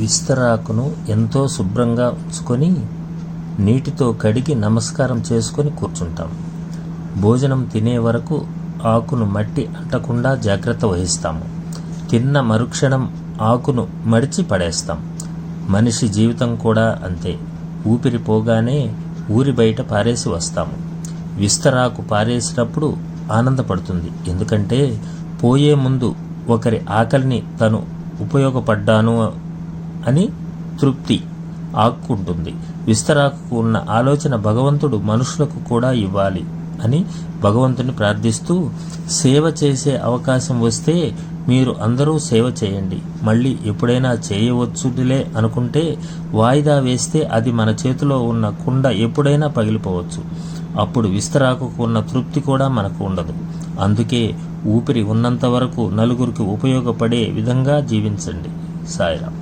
విస్తరాకును ఎంతో శుభ్రంగా ఉంచుకొని నీటితో కడిగి నమస్కారం చేసుకొని కూర్చుంటాం. భోజనం తినే వరకు ఆకును మట్టి అంటకుండా జాగ్రత్త వహిస్తాము. తిన్న మరుక్షణం ఆకును మడిచి పడేస్తాం. మనిషి జీవితం కూడా అంతే. ఊపిరి పోగానే ఊరి బయట పారేసి వస్తాము. విస్తరాకు పారేసినప్పుడు ఆనందపడుతుంది. ఎందుకంటే పోయే ముందు ఒకరి ఆకలిని తను ఉపయోగపడ్డాను అని తృప్తి ఆక్కుంటుంది విస్తరాకు ఉన్న ఆలోచన భగవంతుడు మనుషులకు కూడా ఇవ్వాలి అని భగవంతుని ప్రార్థిస్తూ సేవ చేసే అవకాశం వస్తే మీరు అందరూ సేవ చేయండి. మళ్ళీ ఎప్పుడైనా చేయవచ్చులే అనుకుంటే వాయిదా వేస్తే అది మన చేతిలో ఉన్న కుండ ఎప్పుడైనా పగిలిపోవచ్చు. అప్పుడు విస్తరాకుకు ఉన్న తృప్తి కూడా మనకు ఉండదు. అందుకే ఊపిరి ఉన్నంత వరకు నలుగురికి ఉపయోగపడే విధంగా జీవించండి. సాయిరామ్.